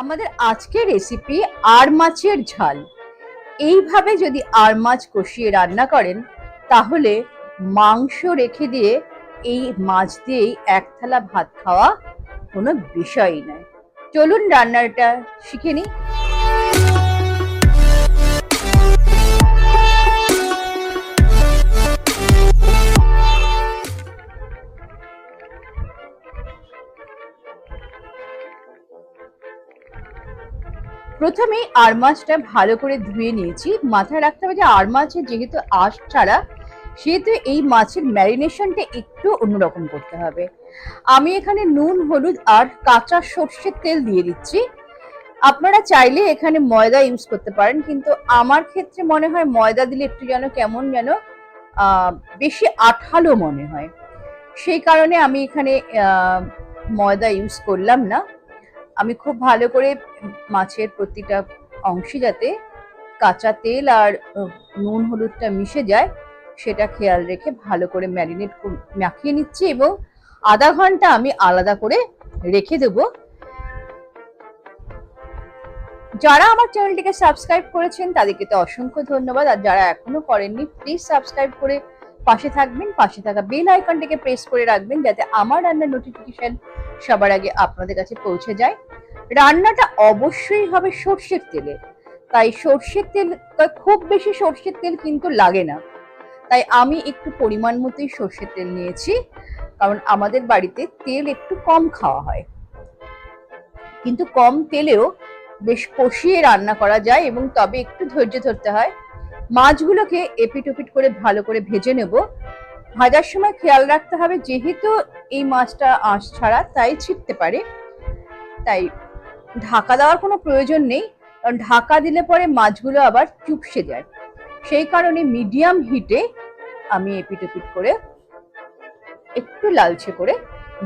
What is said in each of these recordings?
আমাদের আজকের রেসিপি আর মাছের ঝাল। এইভাবে যদি আর মাছ কষিয়ে রান্না করেন, তাহলে মাংস রেখে দিয়ে এই মাছ দিয়েই এক থালা ভাত খাওয়া কোনো বিষয়ই নয়। চলুন রান্নাটা শিখে নিই। প্রথমেই আর মাছটা ভালো করে ধুয়ে নিয়েছি। মাথায় রাখতে হবে যে আর মাছের যেহেতু আঁশ ছাড়া, সেহেতু এই মাছের ম্যারিনেশনটা একটু অন্যরকম করতে হবে। আমি এখানে নুন, হলুদ আর কাঁচা সর্ষের তেল দিয়ে দিচ্ছি। আপনারা চাইলে এখানে ময়দা ইউজ করতে পারেন, কিন্তু আমার ক্ষেত্রে মনে হয় ময়দা দিলে একটু যেন কেমন যেন বেশি আঠালো মনে হয়। সেই কারণে আমি এখানে ময়দা ইউজ করলাম না। আমি খুব ভালো করে মাছের প্রতিটা অংশে যাতে কাঁচা তেল আর নুন হলুদটা মিশে যায়, সেটা খেয়াল রেখে ভালো করে ম্যারিনেট মাখিয়ে নিচ্ছি এবং আধা ঘণ্টা আমি আলাদা করে রেখে দেব। যারা আমার চ্যানেলটিকে সাবস্ক্রাইব করেছেন, তাদেরকে তো অসংখ্য ধন্যবাদ। আর যারা এখনও করেননি প্লিজ সাবস্ক্রাইব করে পাশে থাকবেন, পাশে থাকা বেল আইকনটিকে প্রেস করে রাখবেন যাতে আমার রান্নার নোটিফিকেশন সবার আগে আপনাদের কাছে পৌঁছে যায়। রান্নাটা অবশ্যই হবে সর্ষের তেলে। তাই সর্ষের তেল খুব বেশি সর্ষের তেল কিন্তু লাগে না। তাই আমি একটু পরিমাণ মতোই সর্ষের তেল নিয়েছি, কারণ আমাদের বাড়িতে তেল একটু কম খাওয়া হয়। কিন্তু কম তেলেও বেশ কষিয়ে রান্না করা যায় এবং তবে একটু ধৈর্য ধরতে হয়। মাছগুলোকে এপিট ওপিট করে ভালো করে ভেজে নেব। ভাজার সময় খেয়াল রাখতে হবে, যেহেতু এই মাছটা আঁশ ছাড়া তাই ছিটতে পারে। তাই ঢাকা দেওয়ার কোনো প্রয়োজন নেই, কারণ ঢাকা দিলে পরে মাছগুলো আবার চুপসে যায়। সেই কারণে মিডিয়াম হিটে আমি এপিট ওপিট করে একটু লালচে করে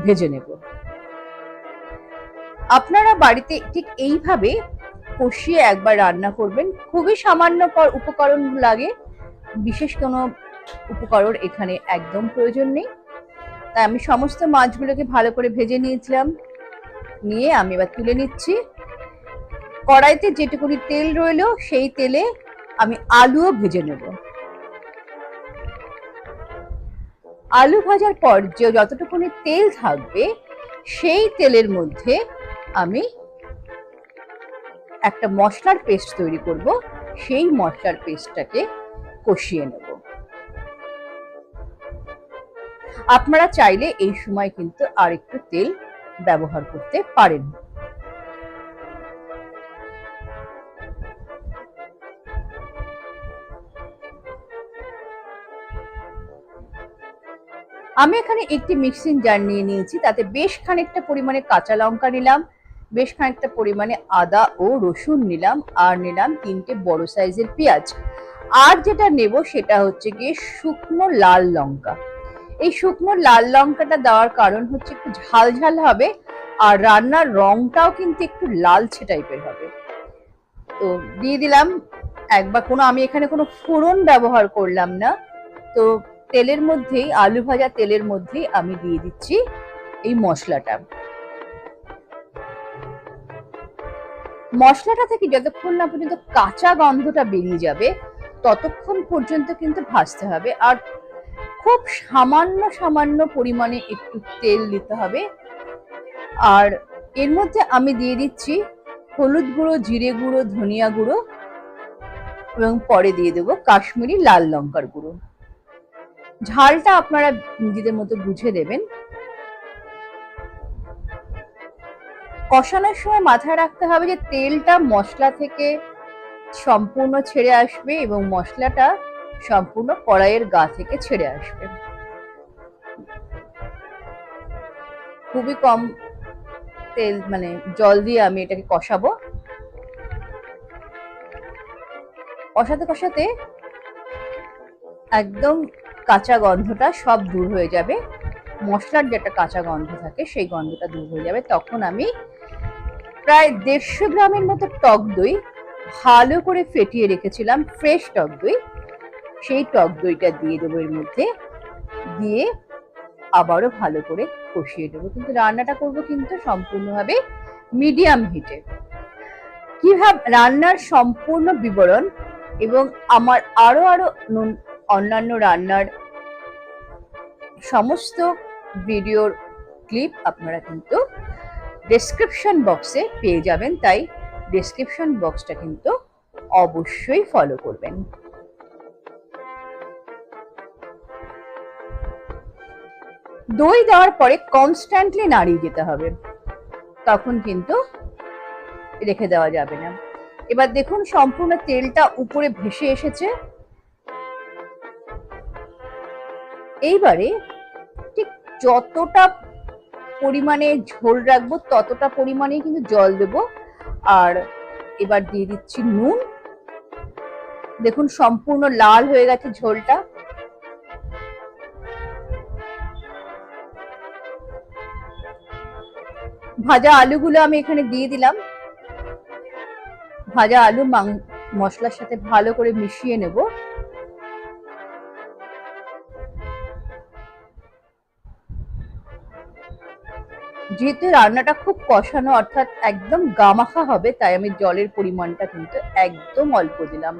ভেজে নেব। আপনারা বাড়িতে ঠিক এইভাবে কষিয়ে একবার রান্না করবেন। খুবই সামান্য উপকরণ লাগে। বিশেষ কোনো উপকরণ এখানে একদম প্রয়োজন নেই। তাই আমি সমস্ত মাছগুলোকে ভালো করে ভেজে নিয়েছিলাম। নিয়ে আমি এবার তুলে নিচ্ছি। কড়াইতে যেটুকুনি তেল রইল, সেই তেলে আমি আলুও ভেজে নেব। আলু ভাজার পর যে যতটুকুনি তেল থাকবে, সেই তেলের মধ্যে আমি একটা মশলার পেস্ট তৈরি করব, সেই মশলার পেস্টটাকে কষিয়ে নেব। আপনারা চাইলে এই সময় কিন্তু আর একটু তেল ব্যবহার করতে পারেন। আমি এখানে একটি মিক্সিং জার নিয়ে নিয়েছি, তাতে বেশ খানিকটা পরিমাণে কাঁচা লঙ্কা নিলাম বেশ খানিকটা পরিমাণে আদা ও রসুন নিলাম, আর নিলাম তিনটে বড় সাইজের পেঁয়াজ। আর যেটা নেব সেটা হচ্ছে গিয়ে শুকনো লাল লঙ্কা। এই শুকনো লাল লঙ্কাটা দেওয়ার কারণ হচ্ছে একটু ঝাল ঝাল হবে, আর রান্নার রংটাও কিন্তু একটু লালচে টাইপের হবে। তো দিয়ে দিলাম একবার কোনো, আমি এখানে কোনো ফোড়ন ব্যবহার করলাম না। তো তেলের মধ্যেই, আলু ভাজা তেলের মধ্যেই আমি দিয়ে দিচ্ছি এই মশলাটা। মশলাটা থেকে যতক্ষণ না পর্যন্ত কাঁচা গন্ধটা বেরিয়ে যাবে, ততক্ষণ পর্যন্ত কিন্তু ভাজতে হবে। আর খুব সামান্য সামান্য পরিমাণে একটু তেল দিতে হবে। আর এর মধ্যে আমি দিয়ে দিচ্ছি হলুদ গুঁড়ো, জিরে গুঁড়ো, ধনিয়া গুঁড়ো এবং পরে দিয়ে দেবো কাশ্মীরি লাল লঙ্কার গুঁড়ো। ঝালটা আপনারা নিজেদের মতো বুঝে দেবেন। কষানোর সময় মাথায় রাখতে হবে যে তেলটা মশলা থেকে সম্পূর্ণ ছেড়ে আসবে এবং মশলাটা সম্পূর্ণ কড়াইয়ের গা থেকে ছেড়ে আসবে। খুবই কম তেল মানে জল দিয়ে আমি এটাকে কষাবো। কষাতে কষাতে একদম কাঁচা গন্ধটা সব দূর হয়ে যাবে। মশলার যেটা কাঁচা গন্ধ থাকে, সেই গন্ধটা দূর হয়ে যাবে। তখন আমি প্রায় দেড়শো গ্রামের মতো টক দই ভালো করে ফেটিয়ে রেখেছিলাম, ফ্রেশ টক দই। সেই টক দইটা দিয়ে দেবো এর মধ্যে, দিয়ে আবারও ভালো করে কষিয়ে দেবো কিন্তু রান্নাটা করব কিন্তু সম্পূর্ণভাবে মিডিয়াম হিটে। কীভাবে রান্নার সম্পূর্ণ বিবরণ এবং আমার আরও আরও নুন- অন্যান্য রান্নার সমস্ত ভিডিওর ক্লিপ আপনারা কিন্তু ডেসক্রিপশন বক্সে পেয়ে যাবেন, তাই ডেসক্রিপশন বক্সটা কিন্তু অবশ্যই ফলো করবেন। দই দেওয়ার পরে কনস্ট্যান্টলি নাড়িয়ে যেতে হবে, তখন কিন্তু রেখে দেওয়া যাবে না। এবার দেখুন, সম্পূর্ণ তেলটা উপরে ভেসে এসেছে। এইবারে যতটা পরিমাণে ঝোল রাখব, ততটা পরিমাণে কিন্তু জল দেব। আর এবার দিয়ে দিচ্ছি নুন। দেখুন, সম্পূর্ণ লাল হয়ে গেছে ঝোলটা। ভাজা আলুগুলো আমি এখানে দিয়ে দিলাম। ভাজা আলু মশলার সাথে ভালো করে মিশিয়ে নেব। যেহেতু রান্নাটা খুব কষানো, অর্থাৎ একদম গামাখা হবে, তাই আমি জলের পরিমাণটা কিন্তু একদম অল্প দিলাম।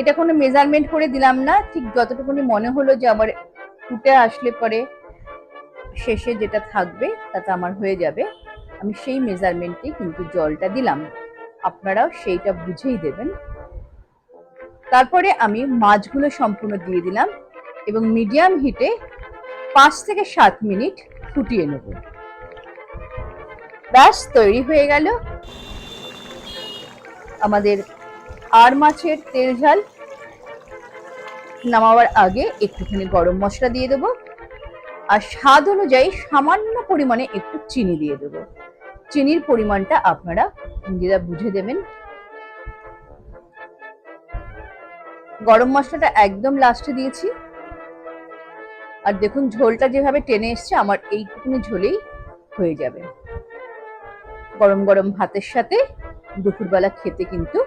এটা কোনো মেজারমেন্ট করে দিলাম না, ঠিক যতটুকুনি মনে হলো যে আমার ফুটে আসলে পরে শেষে যেটা থাকবে তাতে আমার হয়ে যাবে, আমি সেই মেজারমেন্টে কিন্তু জলটা দিলাম। আপনারাও সেইটা বুঝেই দেবেন। তারপরে আমি মাছগুলো সম্পূর্ণ দিয়ে দিলাম এবং মিডিয়াম হিটে পাঁচ থেকে সাত মিনিট ফুটিয়ে নেব। ব্যাস, তৈরি হয়ে গেল। আমাদের আর মাছের তেল ঝাল। নামাবার আগে একটুখানি গরম মশলা দিয়ে দেবো। আর স্বাদ অনুযায়ী সামান্য পরিমাণে একটু চিনি দিয়ে দেবো। চিনির পরিমাণটা আপনারা নিজেরা বুঝে দেবেন। গরম মশলাটা একদম লাস্টে দিয়েছি। আর দেখুন, ঝোলটা যেভাবে টেনে এসছে, আমার এইটুকুনি ঝোলেই হয়ে যাবে। গরম গরম ভাতের সাথে দুপুরবেলা খেতে কিন্তু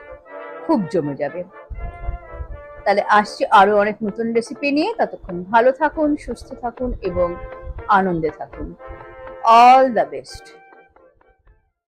খুব জমে যাবে। তাহলে আসছি আরও অনেক নতুন রেসিপি নিয়ে। ততক্ষণ ভালো থাকুন, সুস্থ থাকুন এবং আনন্দে থাকুন। All the best